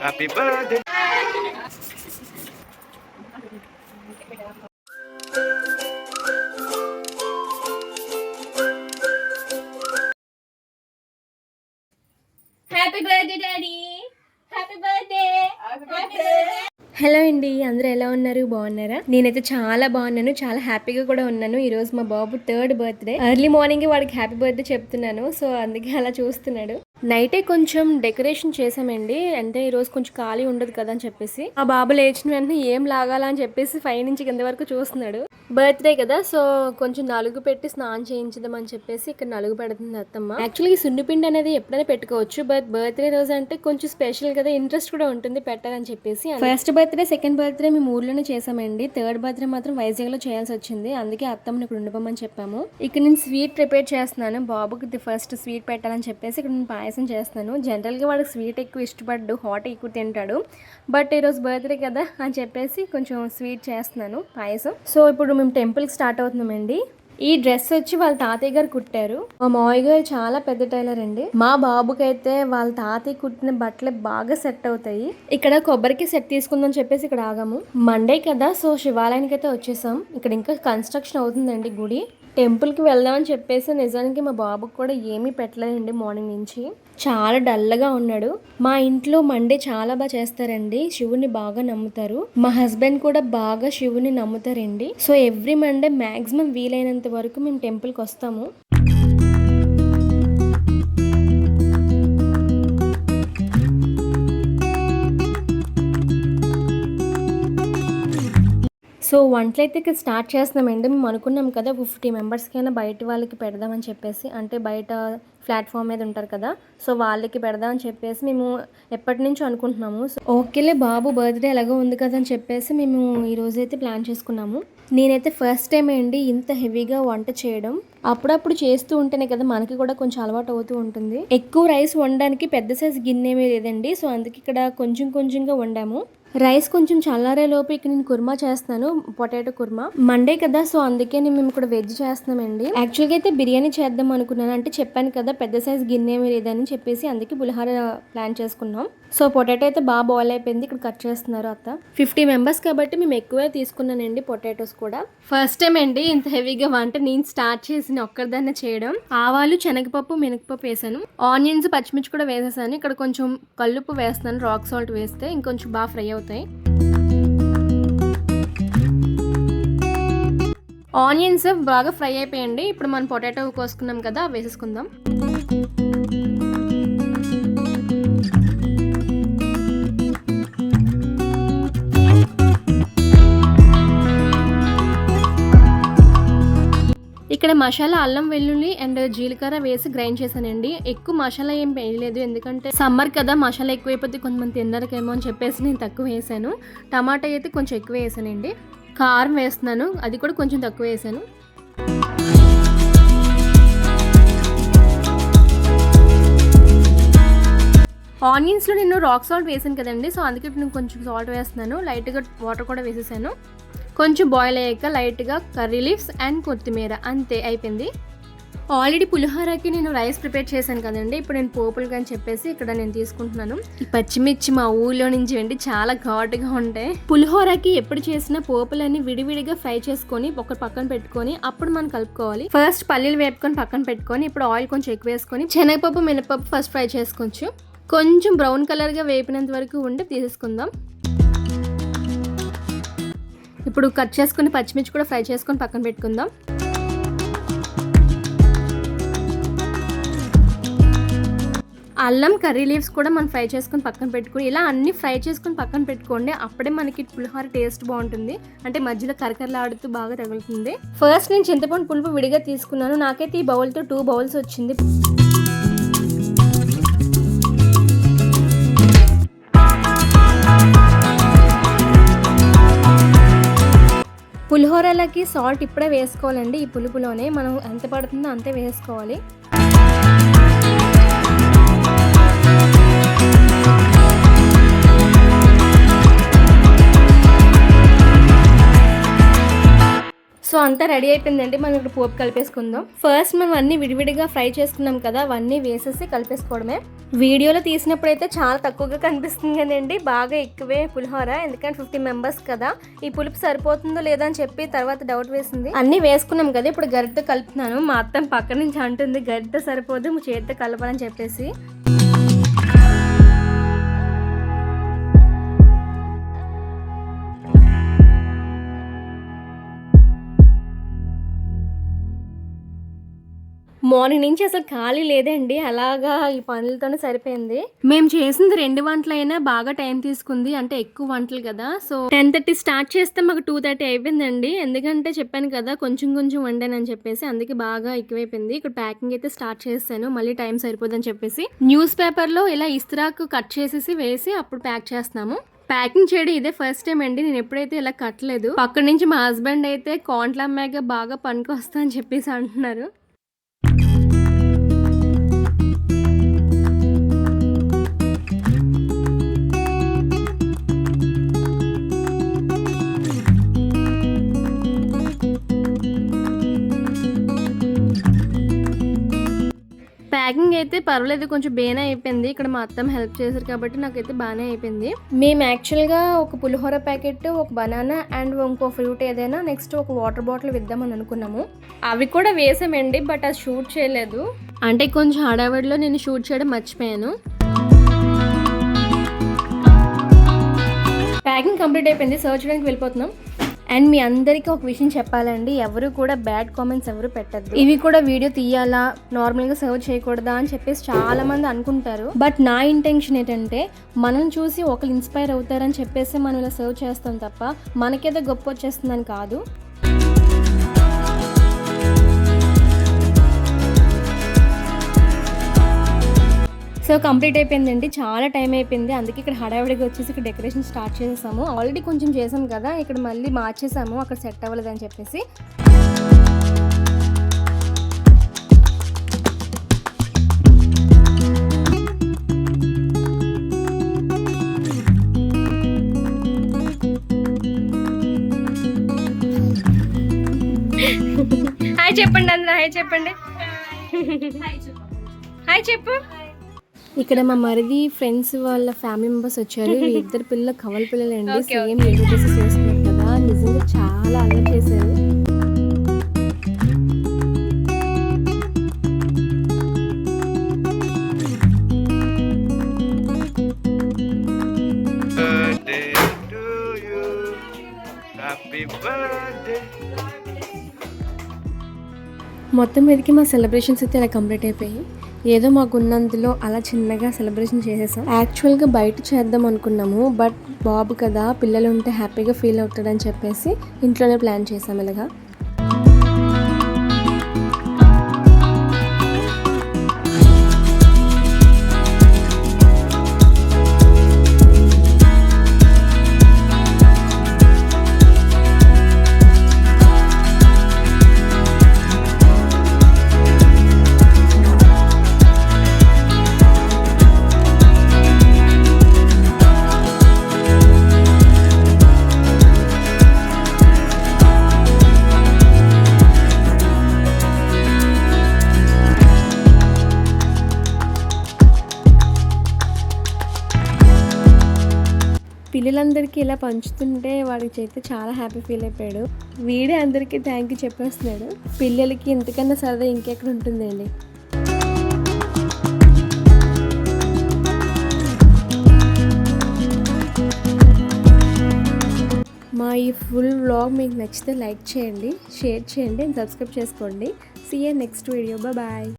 Happy birthday hello అండి అందరూ ఎలా ఉన్నారు? బాగున్నారా? నేనైతే చాలా బాగున్నాను చాలా హ్యాపీగా కూడా ఉన్నాను. ఈ రోజు మా బాబు థర్డ్ బర్త్డే. ఎర్లీ మార్నింగ్ వాడికి హ్యాపీ బర్త్డే చెప్తున్నాను సో అందుకే అలా చూస్తున్నాడు. నైటే కొంచెం డెకరేషన్ చేసామండి అంటే ఈ రోజు కొంచెం ఖాళీ ఉండదు కదా అని చెప్పేసి. ఆ బాబు లేచిన వెంటనే ఏం లాగాలా అని చెప్పేసి పై నుంచి కింద వరకు చూస్తున్నాడు. బర్త్డే కదా సో కొంచెం నలుగు పెట్టి స్నానం చేయించదాం అని చెప్పేసి ఇక్కడ నలుగు పెడుతుంది అత్తమ్మ. యాక్చువల్లీ సున్నిపిండి అనేది ఎప్పుడైనా పెట్టుకోవచ్చు బట్ బర్త్డే రోజు అంటే కొంచెం స్పెషల్ కదా ఇంట్రెస్ట్ కూడా ఉంటుంది పెట్టాలని చెప్పేసి first birth birthday second birthday మేము ఊర్లోనే చేసామండి. థర్డ్ బర్త్డే మాత్రం వైజాగ్లో చేయాల్సి వచ్చింది. అందుకే అత్తమ్మని ఇక్కడ ఉండిపోమని చెప్పాము. ఇక్కడ నేను స్వీట్ ప్రిపేర్ చేస్తున్నాను. బాబుకి ఫస్ట్ స్వీట్ పెట్టాలని చెప్పేసి ఇక్కడ నేను పాయసం చేస్తున్నాను. జనరల్గా వాడికి స్వీట్ ఎక్కువ ఇష్టపడ్డు. హాట్ ఎక్కువ తింటాడు. బట్ ఈరోజు బర్త్డే కదా అని చెప్పేసి కొంచెం స్వీట్ చేస్తున్నాను పాయసం. సో ఇప్పుడు మేము టెంపుల్కి స్టార్ట్ అవుతున్నామండి. ఈ డ్రెస్ వచ్చి వాళ్ళ తాతయ్య గారు కుట్టారు. మా మావయ్య గారు చాలా పెద్ద టైలర్ అండి. మా బాబుకి అయితే వాళ్ళ తాతయ్య కుట్టిన బట్టలే బాగా సెట్ అవుతాయి. ఇక్కడ కొబ్బరికి సెట్ తీసుకుందని చెప్పేసి ఇక్కడ ఆగాము. మండే కదా సో శివాలయానికి అయితే వచ్చేసాం. ఇక్కడ ఇంకా కన్స్ట్రక్షన్ అవుతుందండి గుడి. టెంపుల్కి వెళ్దామని చెప్పేసి నిజానికి మా బాబుకి కూడా ఏమీ పెట్టలేదండి మార్నింగ్ నుంచి. చాలా డల్గా ఉన్నాడు. మా ఇంట్లో మండే చాలా బాగా చేస్తారండి. శివుని బాగా నమ్ముతారు. మా హస్బెండ్ కూడా బాగా శివుని నమ్ముతారండి. సో ఎవ్రీ మండే మ్యాక్సిమం వీలైనంత వరకు మేము టెంపుల్కి వస్తాము. సో వంటలు అయితే ఇక్కడ స్టార్ట్ చేస్తున్నామండి మేము అనుకున్నాం కదా ఫిఫ్టీ మెంబర్స్కైనా బయట వాళ్ళకి పెడదామని చెప్పేసి అంటే బయట ప్లాట్ఫామ్ మీద ఉంటారు కదా సో వాళ్ళకి పెడదామని చెప్పేసి మేము ఎప్పటి నుంచో అనుకుంటున్నాము. సో ఓకేలే బాబు బర్త్డే ఎలాగో ఉంది కదా అని చెప్పేసి మేము ఈరోజు అయితే ప్లాన్ చేసుకున్నాము. నేనైతే ఫస్ట్ టైం అండి ఇంత హెవీగా వంట చేయడం. అప్పుడప్పుడు చేస్తూ ఉంటేనే కదా మనకి కూడా కొంచెం అలవాటు అవుతూ ఉంటుంది. ఎక్కువ రైస్ వండడానికి పెద్ద సైజు గిన్నె లేదండి. సో అందుకే ఇక్కడ కొంచెం కొంచెంగా వండాము. రైస్ కొంచెం చల్లారే లోపు ఇక్కడ నేను కుర్మా చేస్తున్నాను పొటాటో కుర్మా. మండే కదా సో అందుకే నేను మేము ఇక్కడ వెజ్ చేస్తున్నామండి. యాక్చువల్గా అయితే బిర్యానీ చేద్దాం అనుకున్నాను అంటే చెప్పాను కదా పెద్ద సైజ్ గిన్నె లేదని చెప్పేసి అందుకే పులిహార ప్లాన్ చేసుకున్నాం. సో పొటాటో అయితే బాగా బాయిల్ అయిపోయింది. ఇక్కడ కట్ చేస్తున్నారు అత్త. ఫిఫ్టీ మెంబర్స్ కాబట్టి మేము ఎక్కువే తీసుకున్నానండి పొటాటోస్ కూడా. ఫస్ట్ టైం అండి ఇంత హెవీగా వంట. నేను స్టార్ట్ చేసిన ఒక్కరిదాన్నే చేయడం. ఆవాలు శనగపప్పు మినగపప్పు వేసాను. ఆనియన్స్ పచ్చిమిర్చి కూడా వేసేసాను. ఇక్కడ కొంచెం కల్లుప్పు వేస్తాను రాక్ సాల్ట్ వేస్తే ఇంకొంచెం బాగా ఫ్రై అవుతాయి. ఆనియన్స్ బాగా ఫ్రై అయిపోయండి. ఇప్పుడు మనం పొటాటో కోసుకున్నాం కదా వేసేసుకుందాం. ఇక్కడ మసాలా అల్లం వెల్లుల్లి అండ్ జీలకర్ర వేసి గ్రైండ్ చేశానండి. ఎక్కువ మసాలా ఏం వేయలేదు. ఎందుకంటే సమ్మర్ కదా మసాలా ఎక్కువైపోతే కొంతమంది తినరకేమో అని చెప్పేసి నేను తక్కువ వేసాను. టమాటా అయితే కొంచెం ఎక్కువ వేసానండి. కారం వేస్తున్నాను. అది కూడా కొంచెం తక్కువ వేసాను. ఆనియన్స్లో నేను రాక్ సాల్ట్ వేసాను కదండి. సో అందుకే ఇప్పుడు నేను కొంచెం సాల్ట్ వేస్తున్నాను. లైట్గా వాటర్ కూడా వేసేసాను. కొంచెం బాయిల్ అయ్యాక లైట్గా కర్రీ లీవ్స్ అండ్ కొత్తిమీర. అంతే అయిపోయింది. ఆల్రెడీ పులిహోరకి నేను రైస్ ప్రిపేర్ చేశాను కదండి. ఇప్పుడు నేను పోపులుగా అని చెప్పేసి ఇక్కడ నేను తీసుకుంటున్నాను. ఈ పచ్చిమిర్చి మా ఊళ్ళో నుంచి వెండి చాలా ఘాటుగా ఉంటాయి. పులిహోరకి ఎప్పుడు చేసిన పోపులన్నీ విడివిడిగా ఫ్రై చేసుకొని ఒక పక్కన పెట్టుకొని అప్పుడు మనం కలుపుకోవాలి. ఫస్ట్ పల్లీలు వేపుకొని పక్కన పెట్టుకొని ఇప్పుడు ఆయిల్ కొంచెం ఎక్కువ వేసుకొని శనగపప్పు మినపప్పు ఫస్ట్ ఫ్రై చేసుకోవచ్చు. కొంచెం బ్రౌన్ కలర్గా వేపినంత వరకు ఉండి తీసేసుకుందాం. ఇప్పుడు కట్ చేసుకుని పచ్చిమిర్చి కూడా ఫ్రై చేసుకొని పక్కన పెట్టుకుందాం. అల్లం కర్రీ లీవ్స్ కూడా మనం ఫ్రై చేసుకొని పక్కన పెట్టుకుని ఇలా అన్ని ఫ్రై చేసుకొని పక్కన పెట్టుకోండి అప్పుడే మనకి పులిహోర టేస్ట్ బాగుంటుంది. అంటే మధ్యలో కరకరలాడుతూ బాగా తగులుతుంది. ఫస్ట్ నేను చింతపండు పులుపు విడిగా తీసుకున్నాను. నాకైతే ఈ బౌల్తో టూ బౌల్స్ వచ్చింది. పులిహోరలకి సాల్ట్ ఇప్పుడే వేసుకోవాలండి. ఈ పులుపులోనే మనం ఎంత పడుతుందో అంతే వేసుకోవాలి. అంతా రెడీ అయిపోయిందండి. మనం ఇక్కడ పోపు కలిపేసుకుందాం. ఫస్ట్ మనం అన్ని విడివిడిగా ఫ్రై చేసుకున్నాం కదా అవన్నీ వేసేసి కలిపేసుకోవడమే. వీడియోలో తీసినప్పుడైతే చాలా తక్కువగా కనిపిస్తుంది కదండి బాగా ఎక్కువే పులిహోర ఎందుకంటే ఫిఫ్టీ మెంబర్స్ కదా. ఈ పులుపు సరిపోతుందో లేదా అని చెప్పి తర్వాత డౌట్ వేసింది. అన్ని వేసుకున్నాం కదా ఇప్పుడు గరిటతో కలుపుతున్నాను. మా అత్తం పక్క నుంచి అంటుంది గరిటతో సరిపోదు చేతితో కలపాలని చెప్పేసి. మార్నింగ్ నుంచి అసలు ఖాళీ లేదండి. అలాగా ఈ పనులతోనే సరిపోయింది. మేము చేసింది రెండు వంటలైనా బాగా టైం తీసుకుంది. అంటే ఎక్కువ వంటలు కదా. సో టెన్ థర్టీ స్టార్ట్ చేస్తే మాకు టూ థర్టీ అయిపోయిందండి. ఎందుకంటే చెప్పాను కదా కొంచెం కొంచెం వండానని చెప్పేసి అందుకే బాగా ఎక్కువైపోయింది. ఇక్కడ ప్యాకింగ్ అయితే స్టార్ట్ చేస్తాను మళ్ళీ టైం సరిపోదని చెప్పేసి న్యూస్ పేపర్లో ఇలా ఇస్త్రాకు కట్ చేసేసి వేసి అప్పుడు ప్యాక్ చేస్తున్నాము. ప్యాకింగ్ చేయడం ఇదే ఫస్ట్ టైం అండి. నేను ఎప్పుడైతే ఇలా కట్టలేదు పక్క నుంచి మా హస్బెండ్ అయితే కోంట్ల అమ్మాయిగా బాగా పనికొస్తా అని చెప్పేసి అంటున్నారు. పర్వాలేదు కొంచెం బేనే అయిపోయింది. ఇక్కడ మా అత్తమ్మ హెల్ప్ చేశారు కాబట్టి నాకైతే బాగానే అయిపోయింది. మేము యాక్చువల్గా ఒక పులిహోర ప్యాకెట్ ఒక బనానా అండ్ ఇంకో ఫ్రూట్ ఏదైనా నెక్స్ట్ ఒక వాటర్ బాటిల్ విద్దామని అనుకున్నాము. అవి కూడా వేసామండి బట్ అది షూట్ చేయలేదు. అంటే కొంచెం హడావిడిలో నేను షూట్ చేయడం మర్చిపోయాను. ప్యాకింగ్ కంప్లీట్ అయిపోయింది సర్వ్ చేయడానికి వెళ్ళిపోతున్నాం. అండ్ మీ అందరికీ ఒక విషయం చెప్పాలండి. ఎవరు కూడా బ్యాడ్ కామెంట్స్ ఎవరు పెట్టద్దు. ఇవి కూడా వీడియో తీయాలా నార్మల్గా సర్వ్ చేయకూడదా అని చెప్పేసి చాలా మంది అనుకుంటారు. బట్ నా ఇంటెన్షన్ ఏంటంటే మనం చూసి ఒకరు ఇన్స్పైర్ అవుతారని చెప్పేసి మనం ఇలా సర్వ్ చేస్తాం తప్ప మనకేదో గొప్ప వచ్చేస్తుందని కాదు. సో కంప్లీట్ అయిపోయిందండి. చాలా టైం అయిపోయింది. అందుకే ఇక్కడ హడావిడిగా వచ్చేసి ఇక్కడ డెకరేషన్ స్టార్ట్ చేసేసాము. ఆల్రెడీ కొంచెం చేసాం కదా ఇక్కడ మళ్ళీ మార్చేసాము. అక్కడ సెట్ అవ్వలేదని చెప్పేసి. హాయ్ చెప్పండి అందరూ. హాయ్ చెప్పండి. హాయ్ చెప్పు. ఇక్కడ మా మరిది ఫ్రెండ్స్ వాళ్ళ ఫ్యామిలీ మెంబర్స్ వచ్చారు. ఇద్దరు పిల్లలు కవల పిల్లలు అండి సేమ్ ఎల్లో డ్రెస్సెస్ వేసుకున్నారు కదా. నిజంగా చాలా అల్లరి చేశారు. మొత్తం మీదకి మా సెలబ్రేషన్స్ అయితే ఇలా కంప్లీట్ అయిపోయి ఏదో మాకు ఉన్నందులో అలా చిన్నగా సెలబ్రేషన్ చేసేసాం. యాక్చువల్గా బయట చేద్దాం అనుకున్నాము బట్ బాబు కదా పిల్లలు ఉంటే హ్యాపీగా ఫీల్ అవుతాడని చెప్పేసి ఇంట్లోనే ప్లాన్ చేసాం ఇలాగా. పిల్లలందరికీ ఇలా పంచుతుంటే వాడికి చేస్తే చాలా హ్యాపీ ఫీల్ అయిపోయాడు. వీడే అందరికీ థ్యాంక్ యూ చెప్పేస్తున్నాడు. పిల్లలకి ఇంతకన్నా సరదా ఇంకెక్కడ ఉంటుందండి? మా ఈ ఫుల్ వ్లాగ్ మీకు నచ్చితే లైక్ చేయండి షేర్ చేయండి అండ్ సబ్స్క్రైబ్ చేసుకోండి. See ya next video bye